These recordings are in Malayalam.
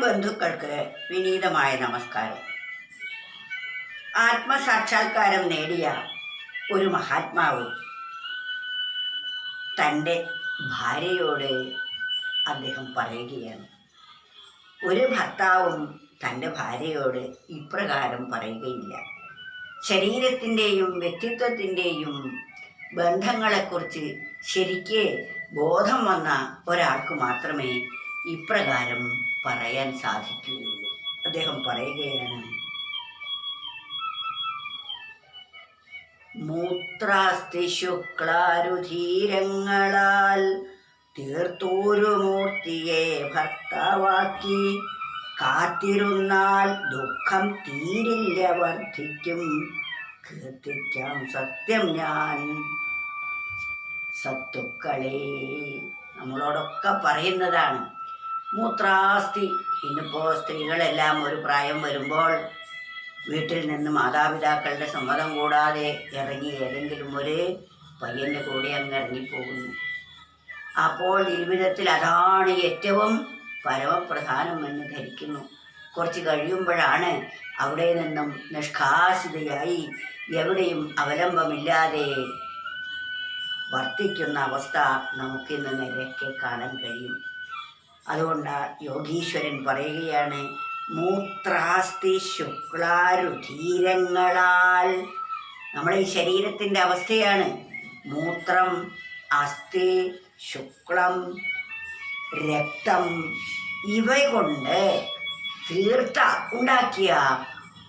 ബന്ധുക്കൾക്ക് വിനീതമായ നമസ്കാരം. ആത്മസാക്ഷാത്കാരം നേടിയ ഒരു മഹാത്മാവ് തന്റെ ഭാര്യയോട് അദ്ദേഹം പറയുകയാണ്. ഒരു ഭർത്താവും തന്റെ ഭാര്യയോട് ഇപ്രകാരം പറയുകയില്ല. ശരീരത്തിന്റെയും വ്യക്തിത്വത്തിന്റെയും ബന്ധങ്ങളെക്കുറിച്ച് ശരിക്ക് ബോധം വന്ന ഒരാൾക്ക് മാത്രമേ ഇപ്രകാരം പറയാൻ സാധിക്കുകയുള്ളൂ. അദ്ദേഹം പറയുകയാണ് മൂത്രാസ്തി ശുക്ലാരുധീരങ്ങളാൽ തീർത്തൂരു മൂർത്തിയെ ഭർത്താവാക്കി കാത്തിരുന്നാൽ ദുഃഖം തീരില്ല വർദ്ധിക്കും. കീർത്തിക്കാം സത്യം ഞാൻ സത്തുക്കളെ. നമ്മളോടൊക്കെ പറയുന്നതാണ് മൂത്രാസ്തി ഇന്നിപ്പോൾ സ്ത്രീകളെല്ലാം ഒരു പ്രായം വരുമ്പോൾ വീട്ടിൽ നിന്ന് മാതാപിതാക്കളുടെ സമ്മതം കൂടാതെ ഇറങ്ങി ഏതെങ്കിലും ഒരു പയ്യന്റെ കൂടെ അങ്ങ് ഇറങ്ങിപ്പോകുന്നു. അപ്പോൾ ജീവിതത്തിൽ അതാണ് ഏറ്റവും പരമപ്രധാനമെന്ന് ധരിക്കുന്നു. കുറച്ച് കഴിയുമ്പോഴാണ് അവിടെ നിന്നും നിഷ്കാസിതയായി എവിടെയും അവലംബമില്ലാതെ വർത്തിക്കുന്ന അവസ്ഥ നമുക്കിന്ന് നിരക്കെ കാണാൻ കഴിയും. അതുകൊണ്ട് യോഗീശ്വരൻ പറയുകയാണ് മൂത്രാസ്തി ശുക്ലാരുധീരങ്ങളാൽ. നമ്മുടെ ഈ ശരീരത്തിന്റെ അവസ്ഥയാണ് മൂത്രം അസ്ഥി ശുക്ലം രക്തം ഇവ കൊണ്ട് തീർത്ത ഉണ്ടാക്കിയ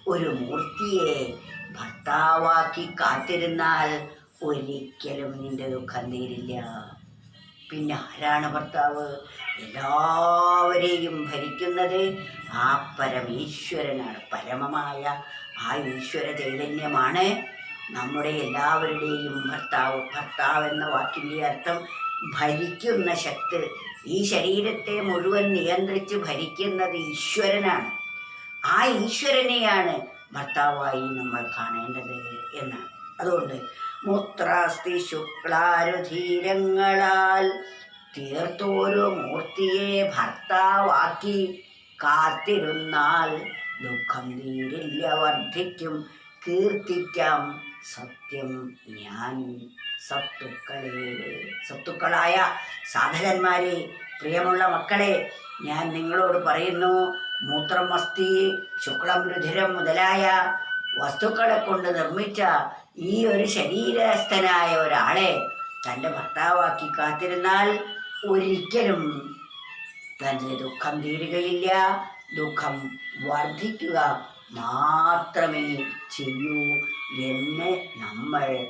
ഒരു മൂർത്തിയെ ഭർത്താവാക്കി കാത്തിരുന്നാൽ ഒരിക്കലും നിന്റെ ദുഃഖം തീരില്ല. പിന്നെ ആരാണ് ഭർത്താവ്? എല്ലാവരെയും ഭരിക്കുന്നത് ആ പരമേശ്വരനാണ്. പരമമായ ആ ഈശ്വര ചൈതന്യമാണ് നമ്മുടെ എല്ലാവരുടെയും ഭർത്താവ്. ഭർത്താവ് എന്ന വാക്കിന്റെ അർത്ഥം ഭരിക്കുന്ന ശക്തി. ഈ ശരീരത്തെ മുഴുവൻ നിയന്ത്രിച്ച് ഭരിക്കുന്നത് ഈശ്വരനാണ്. ആ ഈശ്വരനെയാണ് ഭർത്താവായി നമ്മൾ കാണേണ്ടത് എന്നാണ്. അതുകൊണ്ട് മൂത്രാസ്തി ശുക്ലാരുധീരങ്ങളാൽ തീർത്തൊരു മൂർത്തിയെ ഭർത്താവാക്കി കാത്തിരുന്നാൽ ദുഃഖം തീരില്ല വർദ്ധിക്കും കീർത്തിക്കാം. സത്യം ഞാൻ സത്തുക്കളെ സത്തുക്കളായ സാധകന്മാരെ പ്രിയമുള്ള മക്കളെ ഞാൻ നിങ്ങളോട് പറയുന്നു മൂത്രം അസ്ഥി ശുക്ലം രുധിരം മുതലായ വസ്തുക്കളെ കൊണ്ട് നിർമ്മിച്ച ഈ ഒരു ശരീരസ്ഥനായ ഒരാളെ തന്റെ ഭർത്താവാക്കി കാത്തിരുന്നാൽ ഒരിക്കലും തന്റെ ദുഃഖം തീരുകയില്ല. ദുഃഖം വർദ്ധിക്കുക മാത്രമേ ചെയ്യൂ എന്ന് നമ്മൾ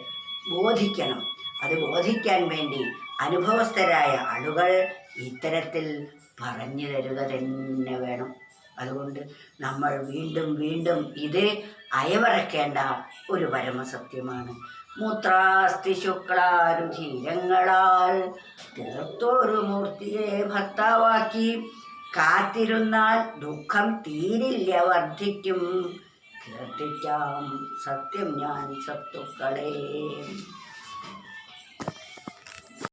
ബോധിക്കണം. അത് ബോധിക്കാൻ വേണ്ടി അനുഭവസ്ഥരായ ആളുകൾ ഇത്തരത്തിൽ പറഞ്ഞു തരുക തന്നെ വേണം. അതുകൊണ്ട് നമ്മൾ വീണ്ടും വീണ്ടും ഇത് അയവറക്കേണ്ട ഒരു പരമസത്യമാണ്. മൂത്രാസ്തി ശുക്ലാരുധീരങ്ങളാൽ തീർത്തൊരു മൂർത്തിയെ ഭർത്താവാക്കി. കാത്തിരുന്നാൽ ദുഃഖം തീരില്ല വർദ്ധിക്കും. കീർത്തിക്കാം സത്യം ഞാൻ സത്തുക്കളെ